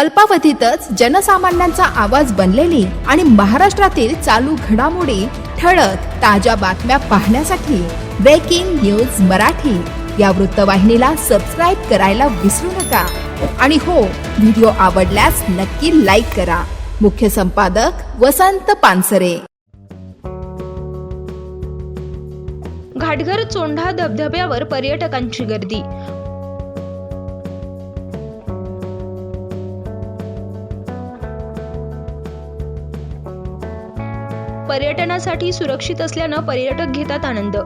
अल्पावधीतच जनसामान्यांचा आवाज बनलेली आणि महाराष्ट्रातील चालू घडामोडी ठळक ताज्या बातम्या पाहण्यासाठी ब्रेकिंग न्यूज मराठी. या वृत्तवाहिनीला सबस्क्राईब करायला विसरू नका. आणि हो व्हिडिओ आवडल्यास नक्की लाईक करा. मुख्य संपादक वसंत पानसरे. घाटघर चोंढा धबधब्यावर पर्यटकांची गर्दी. पर्यटनासाठी सुरक्षित असल्यानं पर्यटक घेतात आनंद.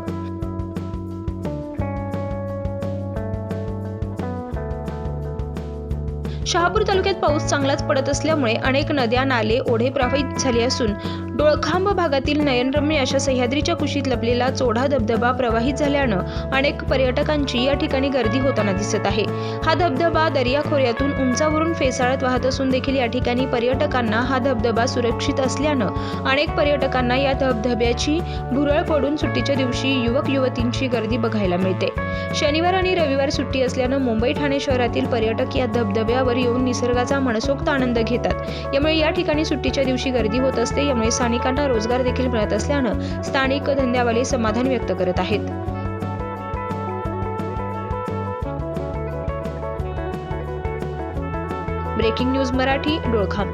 शहापूर तालुक्यात पाऊस चांगलाच पडत असल्यामुळे अनेक नद्या नाले ओढे प्रवाहित झाले असून डोळखांब भागातील नयनरम्य अशा सह्याद्रीच्या कुशीत लपलेला चोढा धबधबा प्रवाहित झाल्यानं अनेक पर्यटकांची या ठिकाणी गर्दी होताना दिसत आहे. हा धबधबा दर्याखोऱ्यातून उंचावरून फेसाळत वाहत असून देखील या ठिकाणी पर्यटकांना हा धबधबा सुरक्षित असल्यानं अनेक पर्यटकांना या धबधब्याची भुरळ पडून सुट्टीच्या दिवशी युवक युवतींची गर्दी बघायला मिळते. शनिवार आणि रविवार सुट्टी असल्यानं मुंबई ठाणे शहरातील पर्यटक या धबधब्यावर येऊन निसर्गाचा मनसोक्त आनंद घेतात. यामुळे या ठिकाणी सुट्टीच्या दिवशी गर्दी होत असते. यामुळे स्थानिकांना रोजगार देखील मिळत असल्यानं स्थानिक धंद्यावाले समाधान व्यक्त करत आहेत. Breaking news Marathi Dolkham.